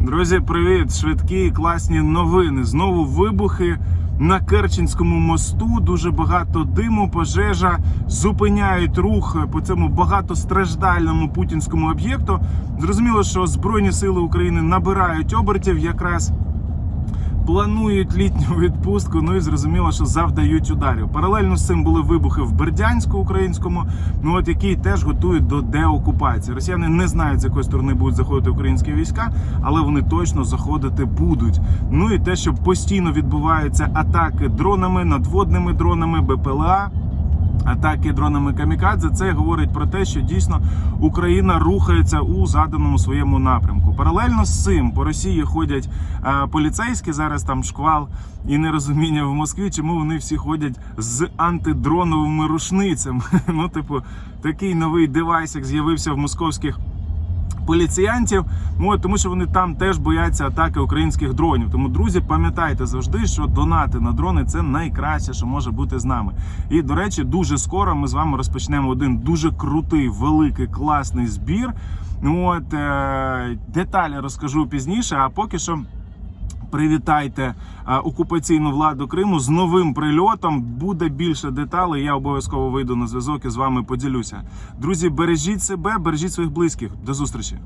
Друзі, привіт! Швидкі класні новини. Знову вибухи на Керченському мосту. Дуже багато диму, пожежа зупиняють рух по цьому багатостраждальному путінському об'єкту. Зрозуміло, що Збройні сили України набирають обертів якраз. Планують літню відпустку, ну і зрозуміло, що завдають ударів. Паралельно з цим були вибухи в Бердянську українському, ну от які теж готують до деокупації. Росіяни не знають, з якої сторони будуть заходити українські війська, але вони точно заходити будуть. Ну і те, що постійно відбуваються атаки дронами, надводними дронами, БПЛА. Атаки дронами камікадзе це говорить про те, що дійсно Україна рухається у заданому своєму напрямку. Паралельно з цим по Росії ходять е, поліцейські зараз там шквал і нерозуміння в Москві, чому вони всі ходять з антидроновими рушницями. Ну, типу, такий новий девайс, як з'явився в московських поліціянтів. Ну, от, тому що вони там теж бояться атаки українських дронів. Тому, друзі, пам'ятайте завжди, що донати на дрони це найкраще, що може бути з нами. І до речі, дуже скоро ми з вами розпочнемо один дуже крутий, великий, класний збір. Ну, От е- деталі розкажу пізніше. А поки що. Привітайте окупаційну владу Криму з новим прильотом. Буде більше деталей. Я обов'язково вийду на зв'язок і з вами поділюся. Друзі, бережіть себе, бережіть своїх близьких. До зустрічі.